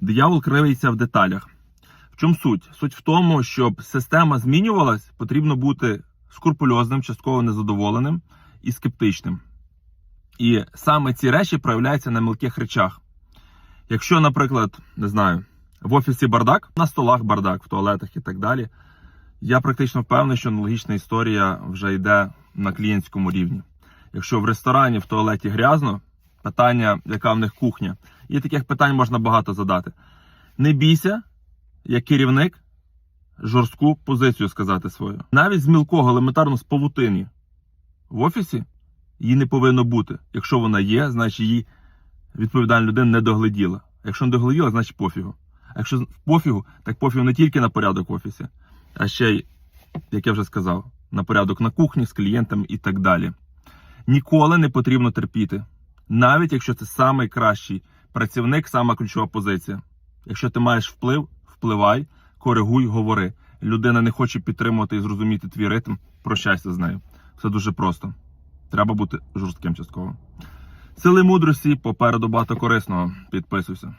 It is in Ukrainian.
Диявол криється в деталях. В чому суть? Суть в тому, щоб система змінювалась, потрібно бути скрупульозним, частково незадоволеним і скептичним. І саме ці речі проявляються на мілких речах. Якщо, наприклад, не знаю, в офісі бардак, на столах бардак, в туалетах і так далі, я практично впевнений, що аналогічна історія вже йде на клієнтському рівні. Якщо в ресторані в туалеті грязно, питання, яка в них кухня, і таких питань можна багато задати. Не бійся, як керівник, жорстку позицію сказати свою. Навіть з мілкого елементарно з павутині в офісі її не повинно бути. Якщо вона є, значить її відповідальна людина не догляділа. Якщо не догляділа, значить пофігу. А якщо пофігу, так пофігу не тільки на порядок в офісі, а ще й, як я вже сказав, на порядок на кухні з клієнтами і так далі. Ніколи не потрібно терпіти, навіть якщо це найкращий працівник, сама ключова позиція. Якщо ти маєш вплив, впливай, коригуй, говори. Людина не хоче підтримувати і зрозуміти твій ритм, прощайся з нею. Все дуже просто. Треба бути жорстким частково. Сили мудрості попереду багато корисного. Підписуйся.